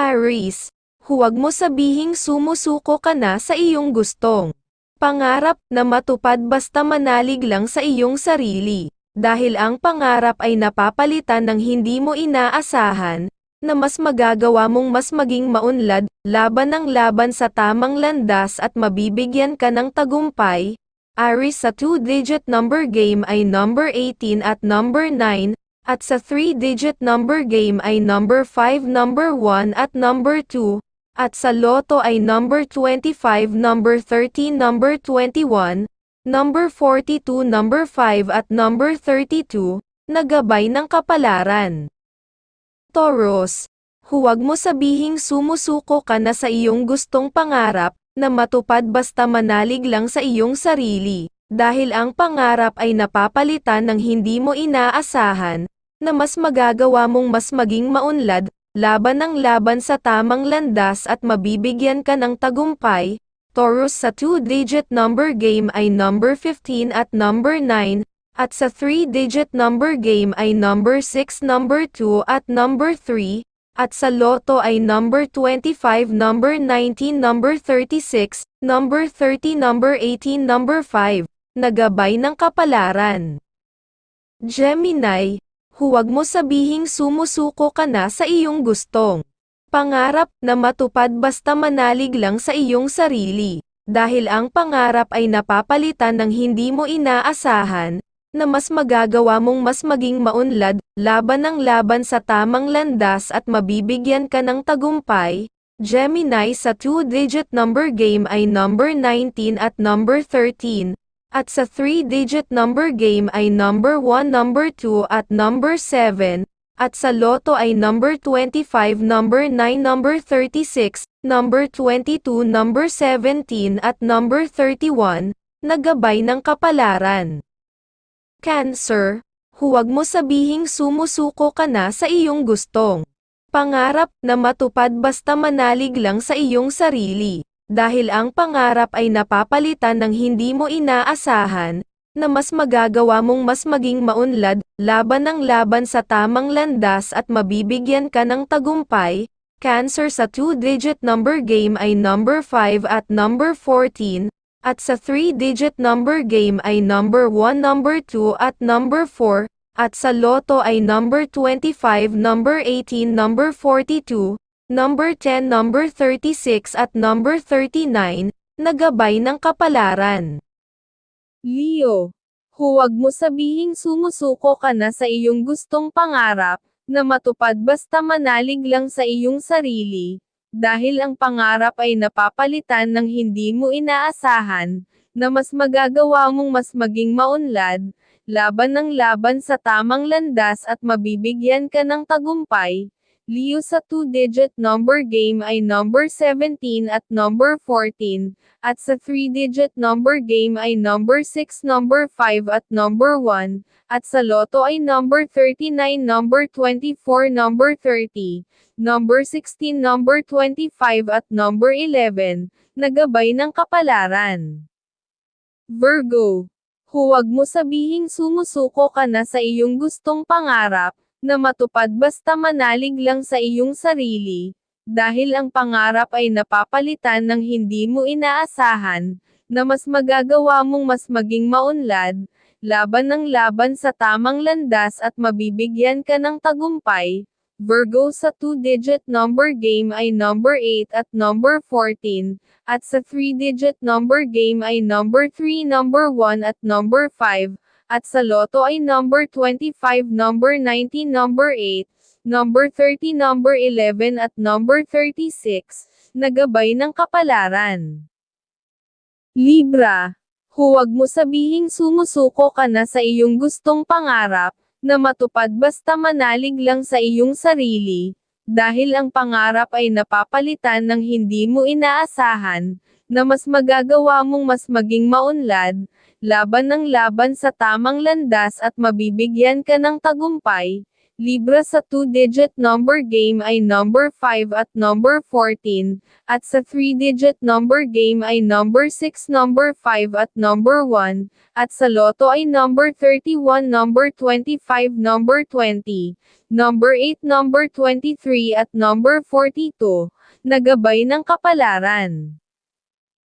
Aries, huwag mo sabihing sumusuko ka na sa iyong gustong pangarap na matupad basta manalig lang sa iyong sarili. Dahil ang pangarap ay napapalitan ng hindi mo inaasahan, na mas magagawa mong mas maging maunlad, laban ng laban sa tamang landas at mabibigyan ka ng tagumpay. Aries sa 2-digit number game ay number 18 at number 9, at sa 3-digit number game ay number 5, number 1 at number 2, at sa loto ay number 25, number 13, number 21, number 42, number 5 at number 32, nagabay ng kapalaran. Taurus, huwag mo sabihing sumusuko ka na sa iyong gustong pangarap, na matupad basta manalig lang sa iyong sarili, dahil ang pangarap ay napapalitan ng hindi mo inaasahan, na mas magagawa mong mas maging maunlad, laban ng laban sa tamang landas at mabibigyan ka ng tagumpay, Taurus sa 2-digit number game ay number 15 at number 9, at sa 3-digit number game ay number 6, number 2 at number 3, at sa loto ay number 25, number 19, number 36, number 30, number 18, number 5, nagabay ng kapalaran. Gemini, huwag mo sabihing sumusuko ka na sa iyong gustong pangarap na matupad basta manalig lang sa iyong sarili, dahil ang pangarap ay napapalitan ng hindi mo inaasahan, na mas magagawa mong mas maging maunlad, laban ng laban sa tamang landas at mabibigyan ka ng tagumpay. Gemini sa 2-digit number game ay number 19 at number 13, at sa 3-digit number game ay number 1, number 2 at number 7, at sa loto ay number 25, number 9, number 36, number 22, number 17 at number 31, nagabay ng kapalaran. Cancer, huwag mo sabihing sumusuko ka na sa iyong gustong pangarap na matupad basta manalig lang sa iyong sarili, dahil ang pangarap ay napapalitan ng hindi mo inaasahan, na mas magagawa mong mas maging maunlad, laban ng laban sa tamang landas at mabibigyan ka ng tagumpay. Cancer sa 2-digit number game ay number 5 at number 14, at sa 3-digit number game ay number 1, number 2 at number 4, at sa loto ay number 25, number 18, number 42, number 10, number 36 at number 39, nagabay ng kapalaran. Leo, huwag mo sabihing sumusuko ka na sa iyong gustong pangarap, na matupad basta manalig lang sa iyong sarili, dahil ang pangarap ay napapalitan ng hindi mo inaasahan, na mas magagawa mong mas maging maunlad, laban ng laban sa tamang landas at mabibigyan ka ng tagumpay, Leo sa 2-digit number game ay number 17 at number 14, at sa 3-digit number game ay number 6, number 5 at number 1, at sa loto ay number 39, number 24, number 30, number 16, number 25 at number 11, nagabay ng kapalaran. Virgo, huwag mo sabihing sumusuko ka na sa iyong gustong pangarap, na matupad basta manalig lang sa iyong sarili, dahil ang pangarap ay napapalitan ng hindi mo inaasahan, na mas magagawa mong mas maging maunlad, laban ng laban sa tamang landas at mabibigyan ka ng tagumpay. Virgo sa 2-digit number game ay number 8 at number 14, at sa 3-digit number game ay number 3, number 1 at number 5, at sa loto ay number 25, number 19, number 8, number 30, number 11 at number 36, nagabay ng kapalaran. Libra, huwag mo sabihing sumusuko ka na sa iyong gustong pangarap, na matupad basta manalig lang sa iyong sarili, dahil ang pangarap ay napapalitan ng hindi mo inaasahan, na mas magagawa mong mas maging maunlad, laban ng laban sa tamang landas at mabibigyan ka ng tagumpay. Libra sa 2-digit number game ay number 5 at number 14, at sa 3-digit number game ay number 6, number 5 at number 1, at sa loto ay number 31, number 25, number 20, number 8, number 23 at number 42, nagabay ng kapalaran.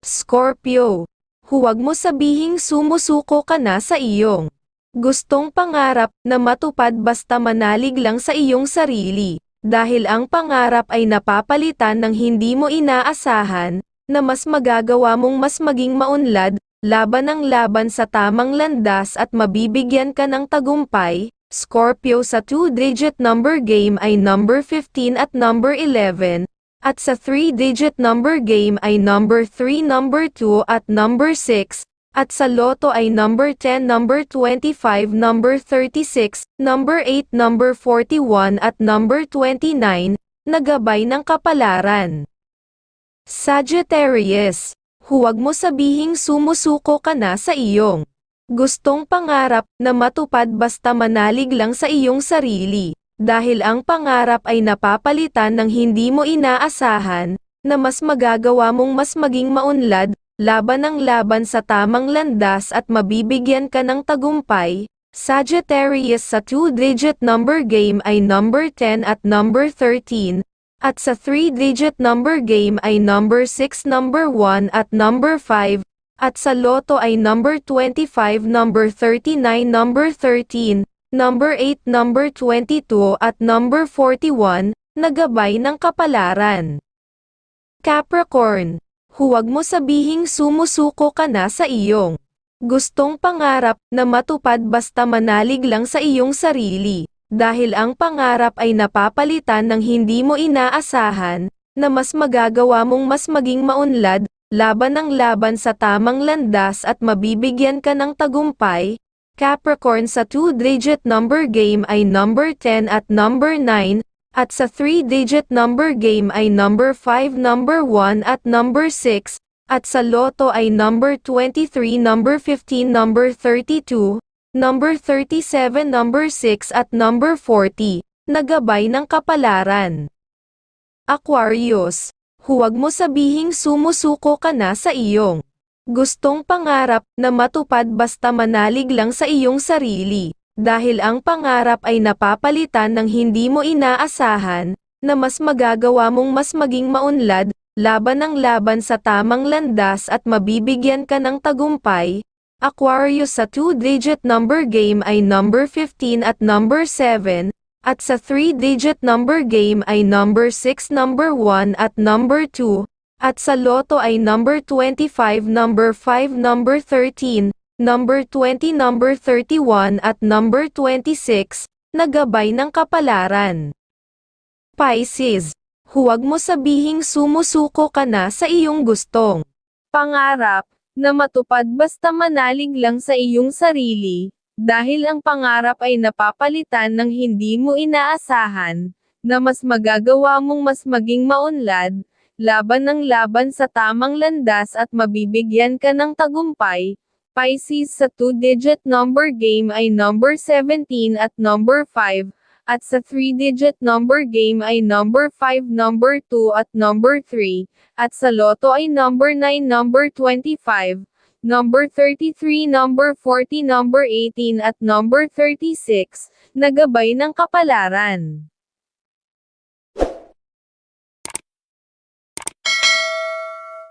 Scorpio, huwag mo sabihing sumusuko ka na sa iyong gustong pangarap na matupad basta manalig lang sa iyong sarili, dahil ang pangarap ay napapalitan ng hindi mo inaasahan, na mas magagawa mong mas maging maunlad, laban ng laban sa tamang landas at mabibigyan ka ng tagumpay. Scorpio sa 2-digit number game ay number 15 at number 11, at sa 3-digit number game ay number 3, number 2 at number 6, at sa loto ay number 10, number 25, number 36, number 8, number 41 at number 29, nagabay ng kapalaran. Sagittarius, huwag mo sabihing sumusuko ka na sa iyong gustong pangarap na matupad basta manalig lang sa iyong sarili, dahil ang pangarap ay napapalitan ng hindi mo inaasahan, na mas magagawa mong mas maging maunlad, laban ng laban sa tamang landas at mabibigyan ka ng tagumpay. Sagittarius sa 2-digit number game ay number 10 at number 13, at sa 3-digit number game ay number 6, number 1 at number 5, at sa loto ay number 25, number 39, number 13, number 8, number 22 at number 41, nagabay ng kapalaran. Capricorn huwag mo sabihing sumusuko ka na sa iyong gustong pangarap na matupad basta manalig lang sa iyong sarili, dahil ang pangarap ay napapalitan ng hindi mo inaasahan, na mas magagawa mong mas maging maunlad, laban ng laban sa tamang landas at mabibigyan ka ng tagumpay. Capricorn sa 2-digit number game ay number 10 at number 9, at sa 3-digit number game ay number 5, number 1 at number 6, at sa loto ay number 23, number 15, number 32, number 37, number 6 at number 40, nagabay ng kapalaran. Aquarius, huwag mo sabihing sumusuko ka na sa iyong gustong pangarap na matupad basta manalig lang sa iyong sarili dahil ang pangarap ay napapalitan ng hindi mo inaasahan, na mas magagawa mong mas maging maunlad, laban ng laban sa tamang landas at mabibigyan ka ng tagumpay. Aquarius sa 2-digit number game ay number 15 at number 7, at sa 3-digit number game ay number 6, number 1 at number 2, at sa loto ay number 25, number 5, number 13, number 20, number 31 at number 26, nagabay ng kapalaran. Pisces, huwag mo sabihing sumusuko ka na sa iyong gustong Pangarap, na matupad basta manalig lang sa iyong sarili, dahil ang pangarap ay napapalitan ng hindi mo inaasahan, na mas magagawa mong mas maging maunlad, laban ng laban sa tamang landas at mabibigyan ka ng tagumpay, Pisces sa 2-digit number game ay number 17 at number 5, at sa 3-digit number game ay number 5, number 2 at number 3, at sa loto ay number 9, number 25, number 33, number 40, number 18 at number 36, nagabay ng kapalaran.